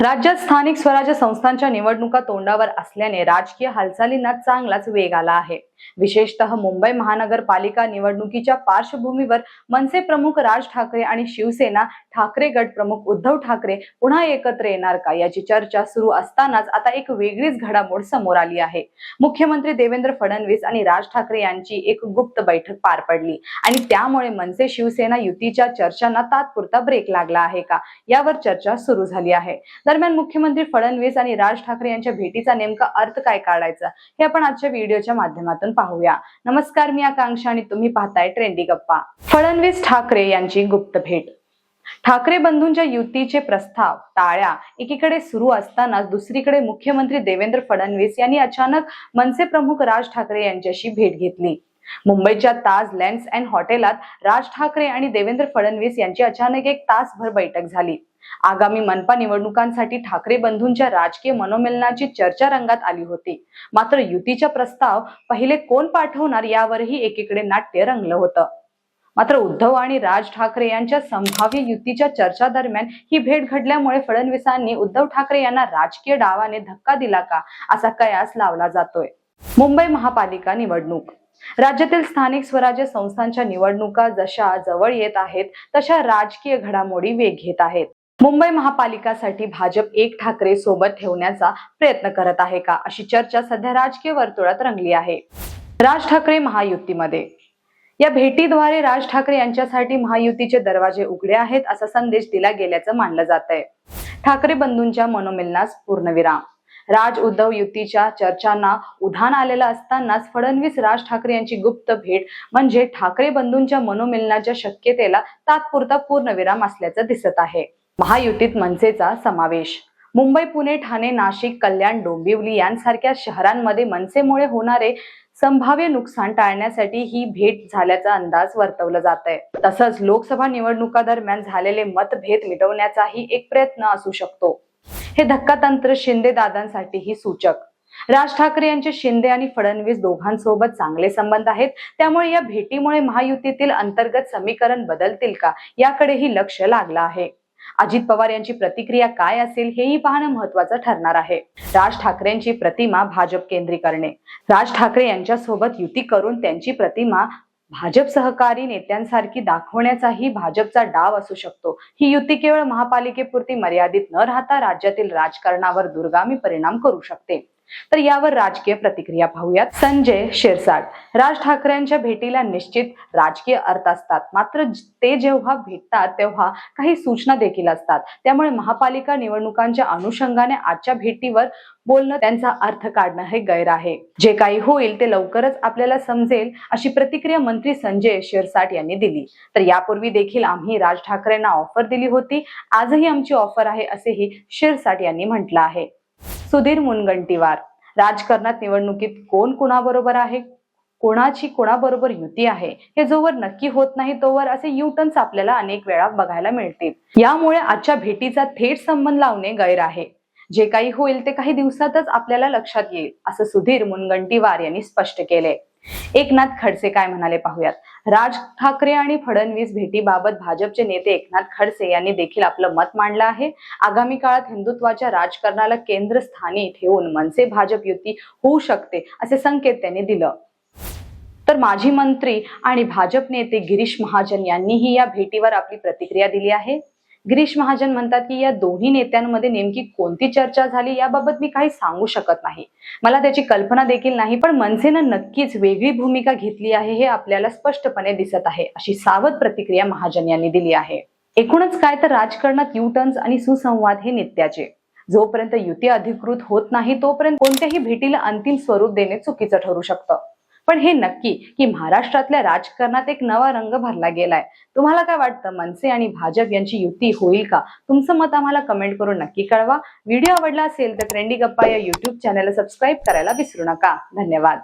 राज्यात स्थानिक स्वराज्य संस्थांच्या निवडणुका तोंडावर असल्याने राजकीय हालचालींना चांगलाच वेग आला आहे. विशेषतः मुंबई महानगरपालिका निवडणुकीच्या पार्श्वभूमीवर मनसे प्रमुख राज ठाकरे आणि शिवसेना ठाकरे गट प्रमुख उद्धव ठाकरे पुन्हा एकत्र येणार का? याची चर्चा सुरू असतानाच आता एक वेगळीच घडामोड समोर आली आहे. मुख्यमंत्री देवेंद्र फडणवीस आणि राज ठाकरे यांची एक गुप्त बैठक पार पडली आणि त्यामुळे मनसे शिवसेना युतीच्या चर्चांना तात्पुरता ब्रेक लागला आहे का? यावर चर्चा सुरू झाली आहे. दरम्यान मुख्यमंत्री फडणवीस आणि राज ठाकरे यांच्या भेटीचा नेमका अर्थ काय काढायचा? हे आपण आजच्या व्हिडिओच्या माध्यमातून पाहूया. नमस्कार मी आकांक्षा आणि तुम्ही पाहताय ट्रेंडी गप्पा. फडणवीस ठाकरे यांची गुप्त भेट. ठाकरे बंधूंच्या युतीचे प्रस्ताव टाळ्या. एकीकडे सुरू असतानाच दुसरीकडे मुख्यमंत्री देवेंद्र फडणवीस यांनी अचानक मनसे प्रमुख राज ठाकरे यांच्याशी भेट घेतली. मुंबईच्या ताज लँड्स अँड हॉटेलात राज ठाकरे आणि देवेंद्र फडणवीस यांची अचानक एक तासभर बैठक झाली. आगामी मनपा निवडणुकांसाठी ठाकरे बंधूंच्या राजकीय मनोमिलनाची चर्चा रंगात आली होती. मात्र युतीचा प्रस्ताव पहिले कोण पाठवणार यावरही एकीकडे नाट्य रंगलं होतं. मात्र उद्धव आणि राज ठाकरे यांच्या संभाव्य युतीच्या चर्चा दरम्यान ही भेट घडल्यामुळे फडणवीसांनी उद्धव ठाकरे यांना राजकीय डावाने धक्का दिला का असा कयास लावला जातोय. मुंबई महापालिका निवडणूक. राज्यातील स्थानिक स्वराज्य संस्थांच्या निवडणुका जशा जवळ येत आहेत तशा राजकीय घडामोडी वेग घेत आहेत. मुंबई महापालिकासाठी भाजप एक ठाकरे सोबत ठेवण्याचा प्रयत्न करत आहे का? अशी चर्चा सध्या राजकीय वर्तुळात रंगली आहे. राज ठाकरे महायुतीमध्ये. या भेटीद्वारे राज ठाकरे यांच्यासाठी महायुतीचे दरवाजे उघडे आहेत असा संदेश दिला गेल्याचं मानलं जात आहे ठाकरे बंधूंच्या मनोमिलनास पूर्णविराम. राज उद्धव युतीच्या चर्चांना उधाण आलेलं असतानाच फडणवीस राज ठाकरे यांची गुप्त भेट म्हणजे ठाकरे बंधूंच्या मनोमिलनाच्या शक्यतेला तात्पुरता पूर्णविराम असल्याचं दिसत आहे. महायुतीत मनसेचा समावेश. मुंबई पुणे ठाणे नाशिक कल्याण डोंबिवली यांसारख्या शहरांमध्ये मनसेमुळे होणारे संभाव्य नुकसान टाळण्यासाठी ही भेट झाल्याचा अंदाज वर्तवला जात आहे तसंच लोकसभा निवडणुका दरम्यान झालेले मतभेद मिटवण्याचाही एक प्रयत्न असू शकतो. हे धक्कातंत्र शिंदे दादांसाठीही सूचक. राज ठाकरे यांचे शिंदे आणि फडणवीस दोघांसोबत चांगले संबंध आहेत. त्यामुळे या भेटीमुळे महायुतीतील अंतर्गत समीकरण बदलतील का? याकडेही लक्ष लागलं आहे. अजित पवार यांची प्रतिक्रिया काय असेल हेही पाहणं महत्वाचं ठरणार आहे. राज ठाकरेंची प्रतिमा भाजप केंद्री करणे. राज ठाकरे यांच्यासोबत युती करून त्यांची प्रतिमा भाजप सहकारी नेत्यांसारखी दाखवण्याचाही भाजपचा डाव असू शकतो. ही युती केवळ महापालिकेपुरती मर्यादित न राहता राज्यातील राजकारणावर दुर्गामी परिणाम करू शकते. तर यावर राजकीय प्रतिक्रिया पाहूयात. संजय शिरसाट. राज ठाकरेंच्या भेटीला निश्चित राजकीय अर्थ असतात. मात्र ते जेव्हा भेटतात तेव्हा काही सूचना देखील असतात. त्यामुळे महापालिका निवडणुकांच्या अनुषंगाने आजच्या भेटीवर बोलणं त्यांचा अर्थ काढणं हे गैर आहे. जे काही होईल ते लवकरच आपल्याला समजेल अशी प्रतिक्रिया मंत्री संजय शिरसाट यांनी दिली. तर यापूर्वी देखील आम्ही राज ठाकरेंना ऑफर दिली होती. आजही आमची ऑफर आहे असेही शिरसाट यांनी म्हटलं आहे. सुधीर मुनगंटीवार. राजकारणात निवडणुकीत कोण कुणाबरोबर आहे? कोणाची कोणाबरोबर युती आहे? हे जोवर नक्की होत नाही तोवर असे युटन्स आपल्याला अनेक वेळा बघायला मिळतील. यामुळे आजच्या भेटीचा थेट संबंध लावणे गैर आहे. जे काही होईल ते काही दिवसातच आपल्याला लक्षात येईल असं सुधीर मुनगंटीवार यांनी स्पष्ट केले. एकनाथ खडसे काय म्हणाले पाहूयात? राज ठाकरे आणि फडणवीस भेटीबाबत भाजपचे नेते एकनाथ खडसे यांनी देखील आपलं मत मांडलं आहे. आगामी काळात हिंदुत्वाच्या राजकारणाला केंद्रस्थानी ठेवून मनसे भाजप युती होऊ शकते असे संकेत त्यांनी दिलं. तर माजी मंत्री आणि भाजप नेते गिरीश महाजन यांनीही या भेटीवर आपली प्रतिक्रिया दिली आहे. गिरीश महाजन म्हणतात की या दोन्ही नेत्यांमध्ये नेमकी कोणती चर्चा झाली याबाबत मी काही सांगू शकत नाही. मला त्याची कल्पना देखील नाही पण मनसेनं नक्कीच वेगळी भूमिका घेतली आहे हे आपल्याला स्पष्टपणे दिसत आहे अशी सावध प्रतिक्रिया महाजन यांनी दिली आहे. एकूणच काय तर राजकारणात युटर्न्स आणि सुसंवाद हे नित्याचे. जोपर्यंत युती अधिकृत होत नाही तोपर्यंत कोणत्याही भेटीला अंतिम स्वरूप देणे चुकीचं ठरू शकतं. पण हे नक्की की महाराष्ट्रातल्या राजकारणात एक नवा रंग भरला गेलाय. तुम्हाला काय वाटतं? मनसे आणि भाजप यांची युती होईल का? तुमचं मत आम्हाला कमेंट करून नक्की कळवा. व्हिडिओ आवडला असेल तर ट्रेंडी गप्पा या युट्यूब चॅनलला सबस्क्राईब करायला विसरू नका. धन्यवाद.